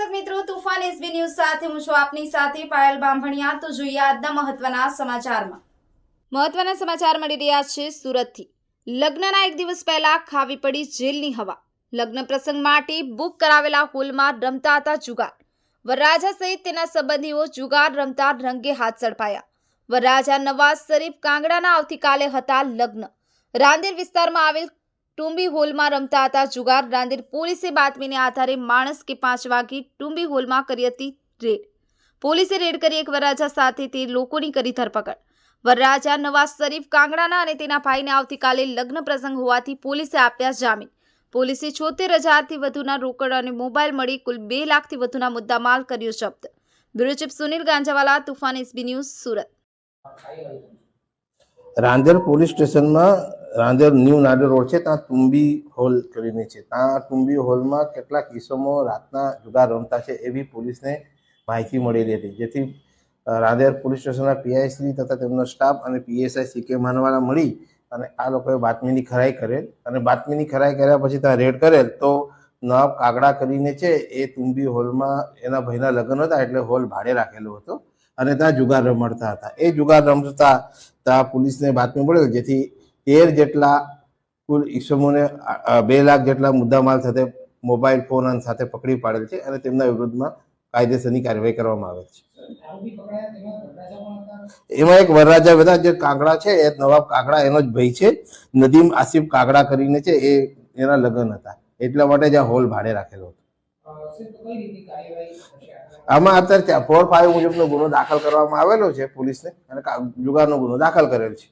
રહ્યું તુફાન SB news સાથે હું છું આપની સાથે પાયલ બાંભણિયા. તો જોઈએ આજના મહત્વના સમાચારમાં. મહત્વના સમાચાર મળી રહ્યા છે સુરતથી. લગ્નના એક દિવસ પહેલા ખાવી પડી જેલની હવા. લગ્ન પ્રસંગ માટે બુક કરાવેલા હોલમાં રમતા હતા જુગાર. વરરાજા સહિત તેના સંબંધીઓ જુગાર રમતા રંગે હાથ ઝડપાયા વરરાજા નવાઝ શરીફ કાંગડાના આવતીકાલે હતા લગ્ન. રાંદેર વિસ્તારમાં આવેલ ટુંબી હોલમાં રમતા હતા. જુગાર રાંદેર પોલીસે બાતમીને આધારે માણસ કે પાંચ વાગે ટુંબી હોલમાં કરી હતી રેડ. પોલીસે રેડ કરી એક વરરાજા સાથે તે લોકોની કરી ધરપકડ. વરરાજા નવાઝ શરીફ કાંગડાના અને તેના ભાઈને આવતીકાલે લગ્ન પ્રસંગ હોવાથી પોલીસે આપ્યા જામીન. પોલીસે છોતેર હજારથી વધુના રોકડ અને મોબાઈલ મળી કુલ બે લાખથી વધુના મુદ્દામાલ કર્યો જપ્ત. Bureau chief Sunil Ganjawala, Toofan SB news, Surat. Rander police સ્ટેશનમાં રાંદેર ન્યૂ નાડર રોડ છે, ત્યાં તુંબી હોલ કરીને છે. ત્યાં તુંબી હોલમાં કેટલાક ઈસમો રાતના જુગાર રમતા છે એવી પોલીસને માહિતી મળેલી હતી. જેથી રાંધેર પોલીસ સ્ટેશનના પીઆઈસી તથા તેમનો સ્ટાફ અને પીએસઆઈ સી કે મળી અને આ લોકોએ બાતમીની ખરાઈ કરેલ અને બાતમીની ખરાઈ કર્યા પછી ત્યાં રેડ કરેલ તો નવાબ કાગડા કરીને છે એ તુંબી હોલમાં એના ભાઈના લગ્ન હતા એટલે હોલ ભાડે રાખેલો હતો અને ત્યાં જુગાર રમાડતા હતા. એ જુગાર રમતા ત્યાં પોલીસને બાતમી મળેલ જેથી તેર જેટલા કુલ ઈસમોને બે લાખ જેટલા મુદ્દામાલ સાથે મોબાઈલ ફોન સાથે પકડી પાડેલ છે અને તેમના વિરુદ્ધમાં કાયદેસરની કાર્યવાહી કરવામાં આવે છે. એમાં એક વરરાજા બધા જે કાગડા છે, એ નવાબ કાગડા, એનો જ ભાઈ છે, નદીમ આસિફ કાગડા કરીને છે, એ એના લગ્ન હતા. એટલા માટે જ આ હોલ ભાડે રાખેલો હતો. આમાં અત્યારે ફોર ફાઈવ મુજબનો ગુનો દાખલ કરવામાં આવેલો છે પોલીસને અને જુગારનો ગુનો દાખલ કરેલ છે.